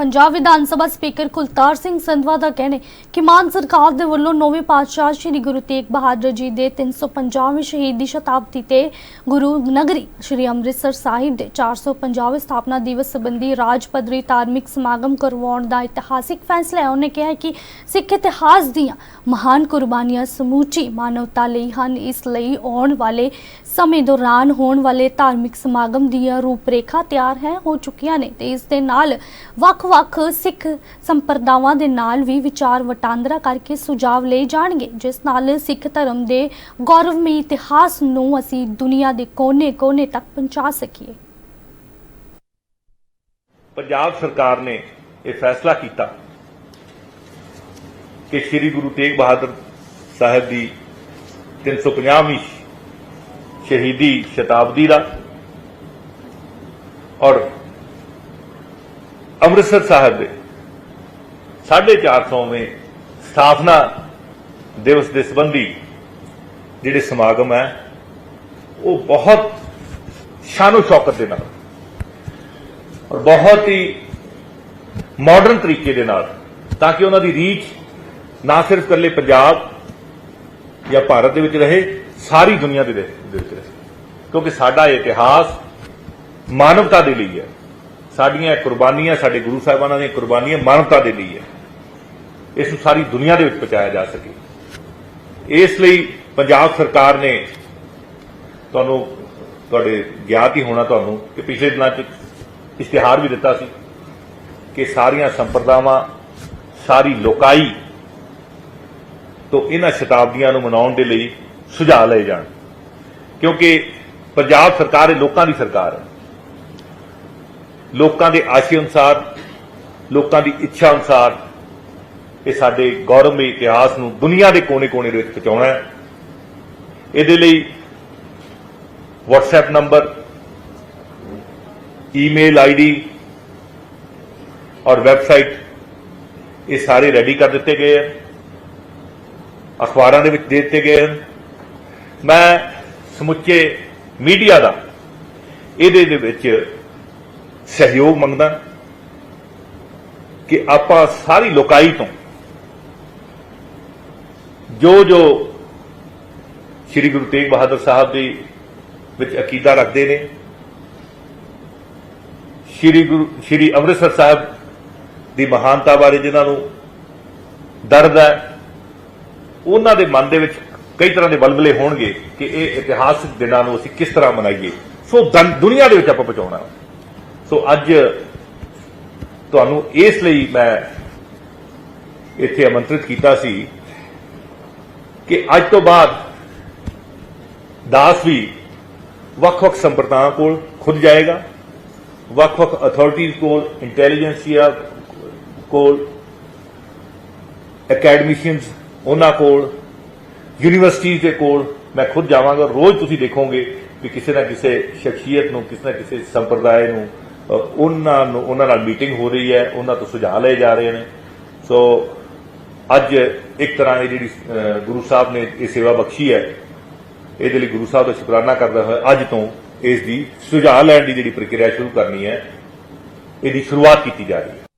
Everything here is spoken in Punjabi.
ਪੰਜਾਬ ਵਿਧਾਨ ਸਭਾ ਸਪੀਕਰ ਕੁਲਤਾਰ ਸਿੰਘ ਸੰਧਵਾ ਦਾ ਕਹਿਣਾ ਕਿ ਮਾਨ ਸਰਕਾਰ ਦੇ ਵੱਲੋਂ ਨੌਵੇਂ ਪਾਤਸ਼ਾਹ ਸ੍ਰੀ ਗੁਰੂ ਤੇਗ ਬਹਾਦਰ ਜੀ ਦੇ 350ਵੇਂ ਸ਼ਹੀਦੀ ਸ਼ਤਾਬਦੀ ਤੇ ਗੁਰੂ ਨਗਰੀ ਸ੍ਰੀ ਅੰਮ੍ਰਿਤਸਰ ਸਾਹਿਬ ਦੇ 450ਵੇਂ ਸਥਾਪਨਾ ਦਿਵਸ ਸੰਬੰਧੀ ਰਾਜ ਪੱਧਰੀ ਧਾਰਮਿਕ ਸਮਾਗਮ ਕਰਵਾਉਣ ਦਾ ਇਤਿਹਾਸਿਕ ਫੈਸਲਾ ਹੈ। ਉਹਨੇ ਕਿਹਾ ਕਿ ਸਿੱਖ ਇਤਿਹਾਸ ਦੀਆਂ ਮਹਾਨ ਕੁਰਬਾਨੀਆਂ ਸਮੂਚੀ ਮਾਨਵਤਾ ਲਈ ਹਨ। ਇਸ ਲਈ ਆਉਣ ਵਾਲੇ ਸਮੇਂ ਦੌਰਾਨ ਹੋਣ ਵਾਲੇ ਧਾਰਮਿਕ ਸਮਾਗਮ ਦੀਆਂ ਰੂਪਰੇਖਾ ਤਿਆਰ ਹੈ, ਹੋ ਚੁੱਕੀਆਂ ਨੇ ਤੇ ਇਸ ਦੇ ਨਾਲ ਵੱਖ ਵੱਖ-ਵੱਖ ਸਿੱਖ ਸੰਪਰਦਾਵਾਂ ਦੇ ਨਾਲ ਵੀ ਵਿਚਾਰ ਵਟਾਂਦਰਾ ਕਰਕੇ ਸੁਝਾਅ ਲਏ ਜਾਣਗੇ। ਜਿਸ ਨਾਲ ਸਿੱਖ ਧਰਮ ਦੇ ਗੌਰਵਮਈ ਇਤਿਹਾਸ ਨੂੰ ਅਸੀਂ ਦੁਨੀਆ ਦੇ ਕੋਨੇ-ਕੋਨੇ ਤੱਕ ਪਹੁੰਚਾ ਸਕੀਏ। ਪੰਜਾਬ ਸਰਕਾਰ ਨੇ ਇਹ ਫੈਸਲਾ ਕੀਤਾ ਕਿ ਸ੍ਰੀ ਗੁਰੂ ਤੇਗ ਬਹਾਦਰ ਸਾਹਿਬ ਦੀ 350ਵੀਂ ਸ਼ਹੀਦੀ ਸ਼ਤਾਬਦੀ ਦਾ ਔਰ ਅੰਮ੍ਰਿਤਸਰ ਸਾਹਿਬ ਦੇ 450ਵੇਂ ਸਥਾਪਨਾ ਦਿਵਸ ਦੇ ਸੰਬੰਧੀ ਜਿਹੜੇ ਸਮਾਗਮ ਹੈ, ਉਹ ਬਹੁਤ ਸ਼ਾਨੋ ਸ਼ੌਕਤ ਦੇ ਨਾਲ ਔਰ ਬਹੁਤ ਹੀ ਮਾਡਰਨ ਤਰੀਕੇ ਦੇ ਨਾਲ ਤਾਂ ਕਿ ਉਹਨਾਂ ਦੀ ਰੀਚ ਨਾ ਸਿਰਫ ਇਕੱਲੇ ਪੰਜਾਬ ਜਾਂ ਭਾਰਤ ਦੇ ਵਿੱਚ ਰਹੇ, ਸਾਰੀ ਦੁਨੀਆ ਦੇ ਵਿੱਚ ਰਹੇ। ਕਿਉਂਕਿ ਸਾਡਾ ਇਤਿਹਾਸ ਮਾਨਵਤਾ ਦੇ ਲਈ ਹੈ। ਸਾਡੀਆਂ ਕੁਰਬਾਨੀਆਂ, ਸਾਡੇ ਗੁਰੂ ਸਾਹਿਬਾਨਾਂ ਦੀਆਂ ਕੁਰਬਾਨੀਆਂ ਮਾਨਵਤਾ ਦੇ ਲਈ ਹੈ। ਇਸ ਨੂੰ ਸਾਰੀ ਦੁਨੀਆ ਦੇ ਵਿੱਚ ਪਹੁੰਚਾਇਆ ਜਾ ਸਕੇ। ਇਸ ਲਈ ਪੰਜਾਬ ਸਰਕਾਰ ਨੇ ਤੁਹਾਨੂੰ, ਤੁਹਾਡੇ ਗਿਆਤ ਹੀ ਹੋਣਾ ਤੁਹਾਨੂੰ ਕਿ ਪਿਛਲੇ ਦਿਨਾਂ 'ਚ ਇਸ਼ਤਿਹਾਰ ਵੀ ਦਿੱਤਾ ਸੀ ਕਿ ਸਾਰੀਆਂ ਸੰਪਰਦਾਵਾਂ, ਸਾਰੀ ਲੋਕਾਈ ਤੋਂ ਇਹਨਾਂ ਸ਼ਤਾਬਦੀਆਂ ਨੂੰ ਮਨਾਉਣ ਦੇ ਲਈ ਸੁਝਾਅ ਲਏ ਜਾਣ। ਕਿਉਂਕਿ ਪੰਜਾਬ ਸਰਕਾਰ ਇਹ ਲੋਕਾਂ ਦੀ ਸਰਕਾਰ ਹੈ। ਲੋਕਾਂ ਦੇ ਆਸ਼ੇ ਅਨੁਸਾਰ, ਲੋਕਾਂ ਦੀ ਇੱਛਾ ਅਨੁਸਾਰ ਇਹ ਸਾਡੇ ਗੌਰਵਮਈ ਇਤਿਹਾਸ ਨੂੰ ਦੁਨੀਆ ਦੇ ਕੋਨੇ-ਕੋਨੇ ਦੇ ਵਿੱਚ ਪਹੁੰਚਾਉਣਾ ਹੈ। ਇਹਦੇ ਲਈ WhatsApp ਨੰਬਰ, ਈਮੇਲ ਆਈਡੀ ਔਰ ਵੈਬਸਾਈਟ ਇਹ ਸਾਰੇ ਰੈਡੀ ਕਰ ਦਿੱਤੇ ਗਏ ਹਨ। ਅਖਬਾਰਾਂ ਦੇ ਵਿੱਚ ਦੇ ਦਿੱਤੇ ਗਏ ਹਨ। ਮੈਂ ਸਮੁੱਚੇ ਮੀਡੀਆ ਦਾ ਇਹਦੇ ਦੇ ਵਿੱਚ ਸਹਿਯੋਗ ਮੰਗਦਾ ਕਿ ਆਪਾਂ ਸਾਰੀ ਲੋਕਾਈ ਤੋਂ ਜੋ ਜੋ ਸ੍ਰੀ ਗੁਰੂ ਤੇਗ ਬਹਾਦਰ ਸਾਹਿਬ ਦੀ ਵਿੱਚ ਅਕੀਦਾ ਰੱਖਦੇ ਨੇ, ਸ਼੍ਰੀ ਗੁਰੂ, ਸ਼੍ਰੀ ਅੰਮ੍ਰਿਤਸਰ ਸਾਹਿਬ ਦੀ ਮਹਾਨਤਾ ਬਾਰੇ ਜਿਨ੍ਹਾਂ ਨੂੰ ਦਰਦ ਹੈ, ਉਹਨਾਂ ਦੇ ਮਨ ਦੇ ਵਿੱਚ ਕਈ ਤਰ੍ਹਾਂ ਦੇ ਬਲਬਲੇ ਹੋਣਗੇ ਕਿ ਇਹ ਇਤਿਹਾਸਕ ਦਿਨਾਂ ਨੂੰ ਅਸੀਂ ਕਿਸ ਤਰ੍ਹਾਂ ਮਨਾਈਏ। ਸੋ ਦੰ- ਦੁਨੀਆ ਦੇ ਵਿੱਚ ਆਪਾਂ ਪਹੁੰਚਾਉਣਾ ਸੋ ਅੱਜ ਤੁਹਾਨੂੰ ਇਸ ਲਈ ਮੈਂ ਇੱਥੇ ਆਮੰਤਰਿਤ ਕੀਤਾ ਸੀ ਕਿ ਅੱਜ ਤੋਂ ਬਾਅਦ ਦਾਸ ਵੀ ਵੱਖ-ਵੱਖ ਸੰਪਰਦਾਵਾਂ ਕੋਲ ਖੁਦ ਜਾਏਗਾ, ਵੱਖ-ਵੱਖ ਅਥਾਰਟੀਜ਼ ਕੋਲ ਇੰਟੈਲੀਜੈਂਸੀਆ ਕੋਲ ਅਕੈਡਮਿਸ਼ੀਅਨਸ ਉਹਨਾਂ ਕੋਲ ਯੂਨੀਵਰਸਿਟੀਜ਼ ਦੇ ਕੋਲ ਮੈਂ ਖੁਦ ਜਾਵਾਂਗਾ। ਰੋਜ਼ ਤੁਸੀਂ ਦੇਖੋਗੇ ਕਿ ਕਿਸੇ ਨਾ ਕਿਸੇ ਸ਼ਖਸੀਅਤ ਨੂੰ, ਕਿਸੇ ਨਾ ਕਿਸੇ ਸੰਪਰਦਾਇ ਨੂੰ ਉਹਨਾਂ ਨੂੰ ਉਹਨਾਂ ਨਾਲ ਮੀਟਿੰਗ ਹੋ ਰਹੀ ਹੈ ਉਹਨਾਂ ਤੋਂ ਸੁਝਾਅ ਲਏ ਜਾ ਰਹੇ ਨੇ। ਸੋ ਅੱਜ ਇੱਕ ਤਰ੍ਹਾਂ ਇਹ ਜਿਹੜੀ ਅ, ਗੁਰੂ ਸਾਹਿਬ ਨੇ ਇਹ ਸੇਵਾ ਬਖਸ਼ੀ ਹੈ ਇਹਦੇ ਲਈ ਗੁਰੂ ਸਾਹਿਬ ਦਾ ਸ਼ੁਕਰਾਨਾ ਕਰਦਾ ਹੋਇਆ ਅੱਜ ਤੋਂ ਇਸ ਦੀ ਸੁਝਾਅ ਲੈਣ ਦੀ ਜਿਹੜੀ ਪ੍ਰਕਿਰਿਆ ਸ਼ੁਰੂ ਕਰਨੀ ਹੈ ਇਹਦੀ ਸ਼ੁਰੂਆਤ ਕੀਤੀ ਜਾ ਰਹੀ ਹੈ।